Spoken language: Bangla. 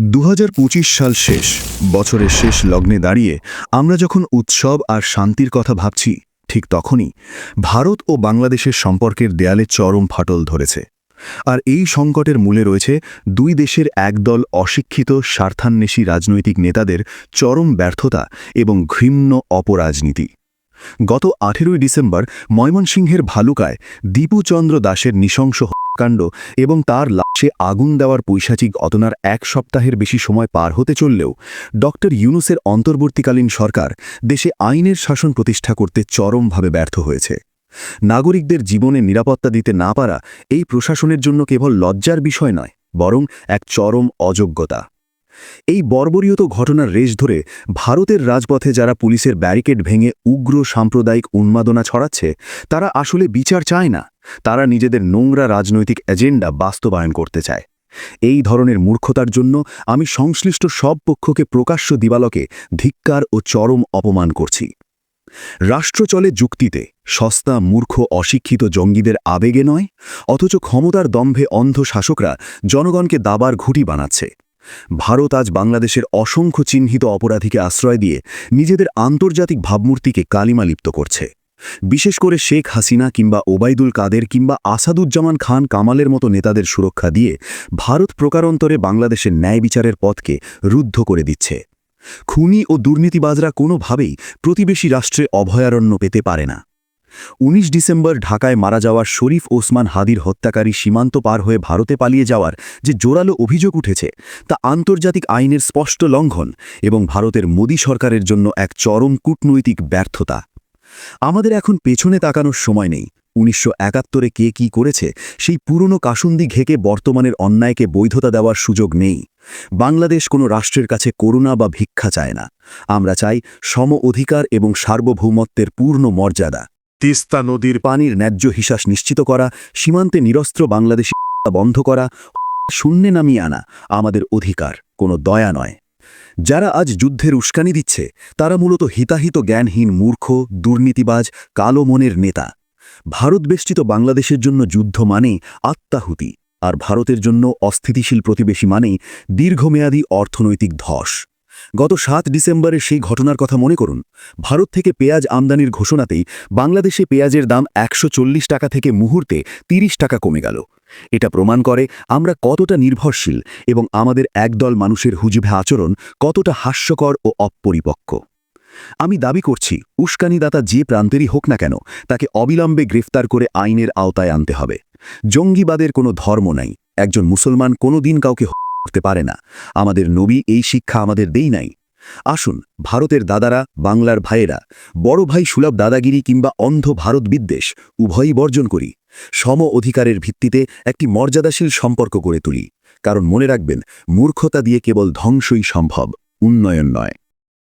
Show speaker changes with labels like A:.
A: দু হাজার পঁচিশ সাল শেষ। বছরের শেষ লগ্নে দাঁড়িয়ে আমরা যখন উৎসব আর শান্তির কথা ভাবছি, ঠিক তখনই ভারত ও বাংলাদেশের সম্পর্কের দেয়ালে চরম ফাটল ধরেছে। আর এই সংকটের মূলে রয়েছে দুই দেশের একদল অশিক্ষিত, স্বার্থান্বেষী রাজনৈতিক নেতাদের চরম ব্যর্থতা এবং ঘৃণ্য অপরাজনীতি। গত আঠেরোই ডিসেম্বর ময়মনসিংহের ভালুকায় দীপুচন্দ্র দাসের নৃশংস হত্যাকাণ্ড এবং তার লাশে আগুন দেওয়ার পৈশাচিক অতনার এক সপ্তাহের বেশি সময় পার হতে চললেও ডক্টর ইউনুসের অন্তর্বর্তীকালীন সরকার দেশে আইনের শাসন প্রতিষ্ঠা করতে চরমভাবে ব্যর্থ হয়েছে। নাগরিকদের জীবনে নিরাপত্তা দিতে না পারা এই প্রশাসনের জন্য কেবল লজ্জার বিষয় নয়, বরং এক চরম অযোগ্যতা। এই বর্বরীয়ত ঘটনার রেশ ধরে ভারতের রাজপথে যারা পুলিশের ব্যারিকেড ভেঙে উগ্র সাম্প্রদায়িক উন্মাদনা ছড়াচ্ছে, তারা আসলে বিচার চায় না। তারা নিজেদের নোংরা রাজনৈতিক এজেন্ডা বাস্তবায়ন করতে চায়। এই ধরনের মূর্খতার জন্য আমি সংশ্লিষ্ট সব পক্ষকে প্রকাশ্য দিবালকে ধিক্কার ও চরম অপমান করছি। রাষ্ট্র চলে যুক্তিতে, সস্তা, মূর্খ, অশিক্ষিত জঙ্গিদের আবেগে নয়, অথচ ক্ষমতার দম্ভে অন্ধ শাসকরা জনগণকে দাবার ঘুঁটি বানাচ্ছে। ভারত আজ বাংলাদেশের অসংখ্য চিহ্নিত অপরাধীকে আশ্রয় দিয়ে নিজেদের আন্তর্জাতিক ভাবমূর্তিকে কালিমালিপ্ত করছে। বিশেষ করে শেখ হাসিনা কিংবা ওবায়দুল কাদের কিংবা আসাদুজ্জামান খান কামালের মতো নেতাদের সুরক্ষা দিয়ে ভারত প্রকারান্তরে বাংলাদেশের ন্যায় বিচারের পথকে রুদ্ধ করে দিচ্ছে। খুনি ও দুর্নীতিবাজরা কোনোভাবেই প্রতিবেশী রাষ্ট্রে অভয়ারণ্য পেতে পারে না। ১৯ ডিসেম্বর ঢাকায় মারা যাওয়ার শরীফ ওসমান হাদির হত্যাকারী সীমান্ত পার হয়ে ভারতে পালিয়ে যাওয়ার যে জোরালো অভিযোগ উঠেছে, তা আন্তর্জাতিক আইনের স্পষ্ট লঙ্ঘন এবং ভারতের মোদী সরকারের জন্য এক চরম কূটনৈতিক ব্যর্থতা। আমাদের এখন পেছনে তাকানোর সময় নেই। উনিশশো একাত্তরে কে কি করেছে, সেই পুরনো কাসুন্দি ঘেকে বর্তমানের অন্যায়কে বৈধতা দেওয়ার সুযোগ নেই। বাংলাদেশ কোনো রাষ্ট্রের কাছে করুণা বা ভিক্ষা চায় না। আমরা চাই সম অধিকার এবং সার্বভৌমত্বের পূর্ণ মর্যাদা। তিস্তা নদীর পানির ন্যায্য হিসাস নিশ্চিত করা, সীমান্তে নিরস্ত্র বাংলাদেশি বন্ধ করা, শূন্যে নামিয়ে আনা আমাদের অধিকার, কোনো দয়া নয়। যারা আজ যুদ্ধের উস্কানি দিচ্ছে, তারা মূলত হিতাহিত জ্ঞানহীন মূর্খ, দুর্নীতিবাজ, কালো মনের নেতা। ভারত বেষ্টিত বাংলাদেশের জন্য যুদ্ধ মানেই আত্মাহুতি, আর ভারতের জন্য অস্থিতিশীল প্রতিবেশী মানেই দীর্ঘমেয়াদী অর্থনৈতিক ধস। গত সাত ডিসেম্বরের সেই ঘটনার কথা মনে করুন। ভারত থেকে পেঁয়াজ আমদানির ঘোষণাতেই বাংলাদেশে পেঁয়াজের দাম একশো চল্লিশ টাকা থেকে মুহূর্তে ৩০ টাকা কমে গেল। এটা প্রমাণ করে আমরা কতটা নির্ভরশীল এবং আমাদের একদল মানুষের হুজুভে আচরণ কতটা হাস্যকর ও অপরিপক্ক। আমি দাবি করছি, উস্কানিদাতা যে প্রান্তেরই হোক না কেন, তাকে অবিলম্বে গ্রেফতার করে আইনের আওতায় আনতে হবে। জঙ্গিবাদের কোনো ধর্ম নাই। একজন মুসলমান কোনো দিন কাউকে করতে পারে না। আমাদের নবী এই শিক্ষা আমাদের দেই নাই। আসুন, ভারতের দাদারা, বাংলার ভাইয়েরা, বড় ভাই সুলভ দাদাগিরি কিংবা অন্ধ ভারত বিদ্বেষ উভয়ই বর্জন করি। সম অধিকারের ভিত্তিতে একটি মর্যাদাশীল সম্পর্ক গড়ে তুলি। কারণ মনে রাখবেন, মূর্খতা দিয়ে কেবল ধ্বংসই সম্ভব, উন্নয়ন নয়।